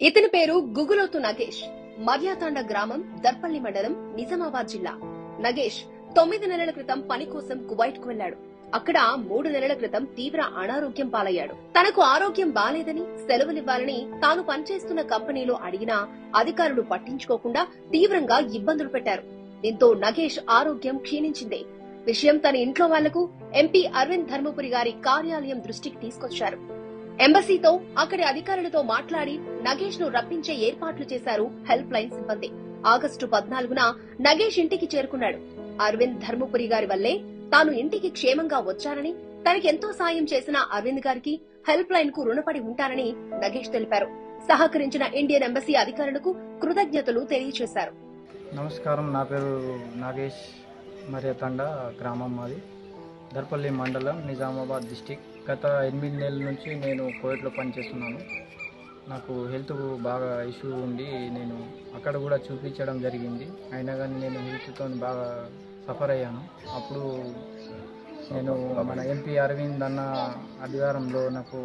ఇతని పేరు గుగులోతు నగేష్. మర్యాతాండ గ్రామం దర్పల్లి మండలం నిజామాబాద్ జిల్లా. నగేష్ తొమ్మిది నెలల క్రితం పని కోసం కువైట్కు వెళ్ళాడు అక్కడ మూడు నెలల క్రితం తీవ్ర అనారోగ్యం పాలయ్యాడు. తనకు ఆరోగ్యం బాలేదని సెలవులివ్వాలని తాను పనిచేస్తున్న కంపెనీలో అడిగినా అధికారులు పట్టించుకోకుండా తీవ్రంగా ఇబ్బందులు పెట్టారు. దీంతో నగేష్ ఆరోగ్యం క్షీణించింది. విషయం తన ఇంట్లో వాళ్ళకు ఎంపీ అరవింద్ ధర్మపురి గారి కార్యాలయం దృష్టికి తీసుకొచ్చారు. ఎంబసీతో అక్కడి అధికారులతో మాట్లాడి నగేష్ను రప్పించే ఏర్పాట్లు చేశారు హెల్ప్ లైన్ సిబ్బంది. ఆగస్టు పద్నాలుగున నగేష్ ఇంటికి చేరుకున్నాడు. అరవింద్ ధర్మపురి గారి వల్లే తాను ఇంటికి క్షేమంగా వచ్చానని తనకెంతో సాయం చేసిన అరవింద్ గారికి హెల్ప్ లైన్కు రుణపడి ఉంటానని నగేష్ తెలిపారు. సహకరించిన ఇండియన్ ఎంబసీ అధికారులకు కృతజ్ఞతలు తెలియజేశారు నమస్కారం నా పేరు నాగేష్ మరియతండ గ్రామం మాది. దర్పల్లి మండలం నిజామాబాద్ డిస్టిక్. గత ఎనిమిది నెలల నుంచి నేను కోవిడ్లో పనిచేస్తున్నాను. నాకు హెల్త్ బాగా ఇష్యూ ఉండి నేను అక్కడ కూడా చూపించడం జరిగింది. అయినా కానీ నేను హెల్త్తో బాగా సఫర్ అయ్యాను. అప్పుడు నేను మన ఎంపీ అరవింద్ అన్న అధికారంలో నాకు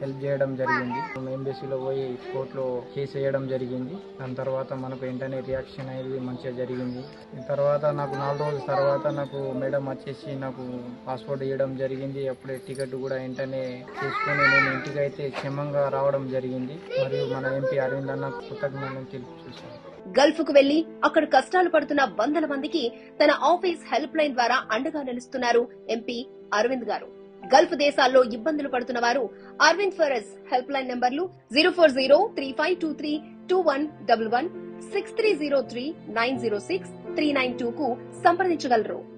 హెల్ప్ చేయడం జరిగింది. ఎంబీసీలో పోయి కోర్టులో కేసు వేయడం జరిగింది. దాని తర్వాత మనకు వెంటనే రియాక్షన్ అనేది మంచిగా జరిగింది. తర్వాత నాకు నాలుగు రోజుల తర్వాత నాకు మేడం వచ్చేసి నాకు పాస్పోర్ట్ ఇవ్వడం జరిగింది. అప్పుడే టికెట్ కూడా వెంటనే తీసుకొని నేను ఇంటికి అయితే క్షేమంగా రావడం జరిగింది. మరియు మన ఎంపీ అరవింద్ అన్న కృతజ్ఞతలు తెలుపుతున్నాను గల్ఫ్కు వెళ్ళి అక్కడ కష్టాలు పడుతున్న వందల మందికి తన ఆఫీస్ హెల్ప్ లైన్ ద్వారా అండగా నిలుస్తున్నారు ఎంపీ అరవింద్ గారు. గల్ఫ్ దేశాల్లో ఇబ్బందులు పడుతున్న వారు అరవింద్ ఫరస్ హెల్ప్ లైన్ నంబర్లు zero four zero three five two three two one double one six three zero three nine zero six three nine two కు సంప్రదించగలరు.